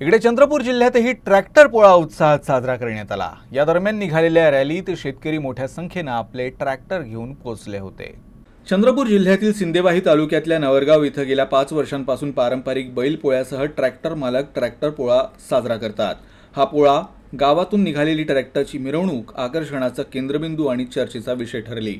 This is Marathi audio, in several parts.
इकडे चंद्रपूर जिल्ह्यातही ट्रॅक्टर पोळा उत्साहात साजरा करण्यात आला. या दरम्यान निघालेल्या रॅलीत शेतकरी मोठ्या संख्येनं आपले ट्रॅक्टर घेऊन पोहोचले होते. चंद्रपूर जिल्ह्यातील सिंदेवाही तालुक्यातल्या नवरगाव इथं गेल्या पाच वर्षांपासून पारंपरिक बैल पोळ्यासह ट्रॅक्टर मालक ट्रॅक्टर पोळा साजरा करतात. हा पोळा गावातून निघालेली ट्रॅक्टरची मिरवणूक आकर्षणाचा केंद्रबिंदू आणि चर्चेचा विषय ठरली.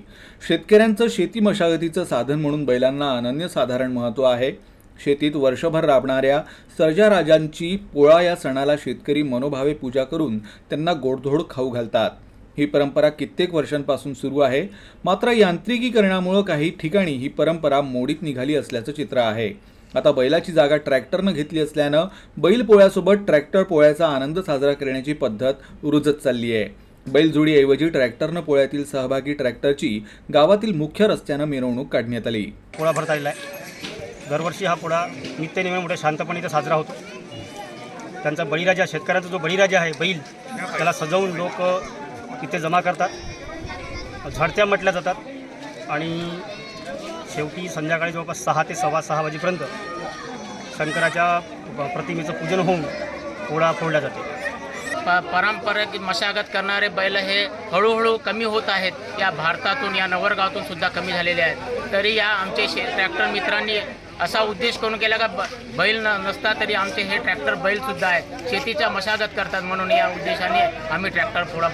शेतकऱ्यांचं शेती मशागतीचं साधन म्हणून बैलांना अनन्यसाधारण महत्त्व आहे. शेतीत वर्षभर राबणाऱ्या सर्जाराजांची पोळा या सणाला शेतकरी मनोभावे पूजा करून त्यांना गोडधोड खाऊ घालतात. ही परंपरा कित्येक वर्षांपासून सुरू आहे. मात्र यांत्रिकीकरणामुळं काही ठिकाणी ही परंपरा मोडीत निघाली असल्याचं चित्र आहे. आता बैलाची जागा ट्रॅक्टरनं घेतली असल्यानं बैल पोळ्यासोबत ट्रॅक्टर पोळ्याचा आनंद साजरा करण्याची पद्धत रुजत चालली आहे. बैलजोडीऐवजी ट्रॅक्टरनं पोळ्यातील सहभागी ट्रॅक्टरची गावातील मुख्य रस्त्यानं मिरवणूक काढण्यात आली. पोळा भरता आहे. दरवर्षी हा पोळा नित्यनियम मोठ्या शांतपणे इथं साजरा होतो. त्यांचा बळीराजा शेतकऱ्यांचा जो बळीराजा आहे बैल त्याला सजवून लोक इथे जमा करतात. झडत्या म्हटल्या जातात. आणि शेवटी संध्याकाळी जवळपास सहा ते सव्वा सहा वाजेपर्यंत शंकराच्या प्रतिमेचं पूजन होऊन पोळा फोडला जाते. प पारंपरिक मशागत करणारे बैल हे हळूहळू कमी होत आहेत. या भारतातून या नवरगावातून सुद्धा कमी झालेले आहेत. तरी या आमचे शे ट्रॅक्टर मित्रांनी असा उद्देश करून केला का? ब बैल न नसता तरी आमचे हे ट्रॅक्टर बैलसुद्धा आहेत. शेतीच्या मशागत करतात म्हणून या उद्देशाने आम्ही ट्रॅक्टर थोडा